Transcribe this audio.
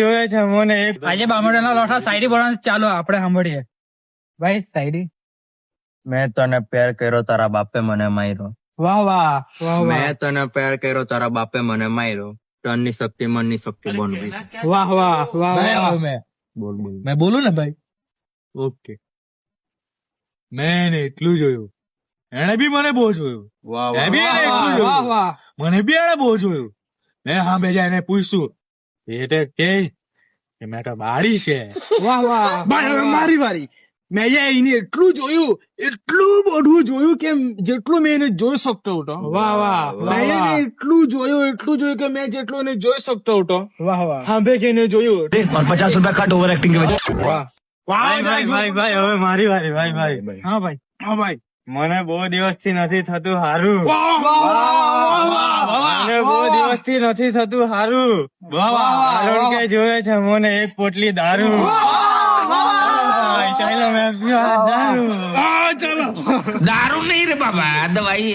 જોયે છે મને એક આજે બામણના લોઠા સાઈડી બોલવાનું ચાલો આપણે સાંભળીએ. ભાઈ સાઈડી મેં તને પ્યાર કર્યો તારા બાપે મને માર્યો. વાહ વાહ મેં તને પ્યાર કર્યો તારા બાપે મને માર્યો. તનની શક્તિ મનની શક્તિ બનવી વાહ વાહ વાહ વાહ. મેં. બોલ બોલ. મેં બોલું ને ભાઈ? ઓકે. મેં એને એટલું જોયું. એને બી મને બહુ જોયું. વાહ બી વાહ જોયું. વાહ મને બી એને બહુ જોયું. મેં હા બેજા એને પૂછ્યું એટલે કે કે મેં તો બારી છે. વાહ વાહ ભાઈ મારી વારી મેં એને એટલું જોયું એટલું બધું જોયું કે જેટલું મેં એને જોઈ શકતો હતો. વાહ વાહ મેં એટલું જોયું એટલું જોયું કે મેં જેટલું એને જોઈ શકતો હતો. વાહ વાહ. સાંભળે કે એને જોયું. પચાસ રૂપિયા કટ ઓવર એક્ટિંગ ભાઈ ભાઈ ભાઈ હવે મારી વારી ભાઈ ભાઈ. હા ભાઈ. હા ભાઈ. મને બહુ દિવસથી નથી થતું હારું. વાહ વાહ વાહ. થી નથી થતું હારું. કારણ કે જોયે છે મને એક પોટલી દારૂ. દારૂ. દારૂ નહીં રે બાબા દવાઈ